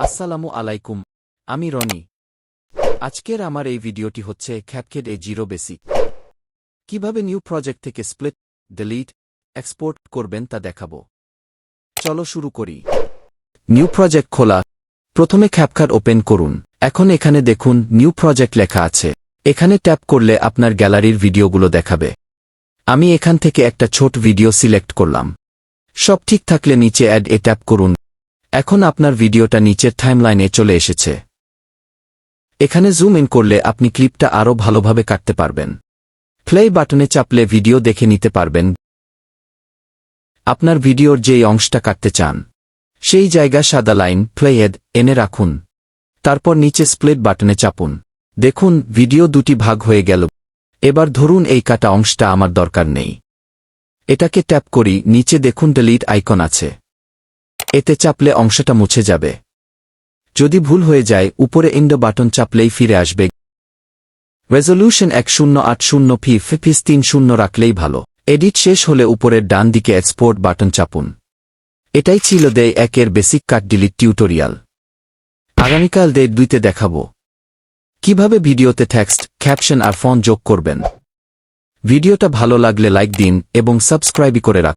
আসসালামু আলাইকুম, আমি রনি। আজকের আমার এই ভিডিওটি হচ্ছে খ্যাপকেড এ জিরো বেসিক কীভাবে নিউ প্রজেক্ট থেকে স্প্লিট, ডিলিট, এক্সপোর্ট করবেন তা দেখাবো। চলো শুরু করি। নিউ প্রজেক্ট খোলা। প্রথমে খ্যাপকার্ড ওপেন করুন। এখন এখানে দেখুন নিউ প্রজেক্ট লেখা আছে। এখানে ট্যাপ করলে আপনার গ্যালারির ভিডিওগুলো দেখাবে। আমি এখান থেকে একটা ছোট ভিডিও সিলেক্ট করলাম। সব ঠিক থাকলে নিচে অ্যাড এ ট্যাপ করুন। এখন আপনার ভিডিওটা নিচের টাইমলাইনে চলে এসেছে। এখানে জুম ইন করলে আপনি ক্লিপটা আরও ভালোভাবে কাটতে পারবেন। প্লে বাটনে চাপলে ভিডিও দেখে নিতে পারবেন। আপনার ভিডিওর যেই অংশটা কাটতে চান, সেই জায়গা সাদা লাইন প্লেহেড এনে রাখুন। তারপর নিচে স্প্লিট বাটনে চাপুন। দেখুন ভিডিও দুটি ভাগ হয়ে গেল। এবার ধরুন এই কাটা অংশটা আমার দরকার নেই। এটাকে ট্যাপ করি, নিচে দেখুন ডিলিট আইকন আছে। এতে চাপলে অংশটা মুছে যাবে। যদি ভুল হয়ে যায়, উপরে ইন্ডো বাটন চাপলেই ফিরে আসবে। রেজলিউশন এক শূন্য আট শূন্য ফি ফিফিস তিন শূন্য রাখলেই ভালো। এডিট শেষ হলে উপরের ডান দিকে এক্সপোর্ট বাটন চাপুন। এটাই ছিল দেয় একের বেসিক কাট ডিলিট টিউটোরিয়াল। আগামীকাল দে দুইতে দেখাবো। কীভাবে ভিডিওতে টেক্সট, ক্যাপশন আর ফোন যোগ করবেন। ভিডিওটা ভালো লাগলে লাইক দিন এবং সাবস্ক্রাইবই করে রাখ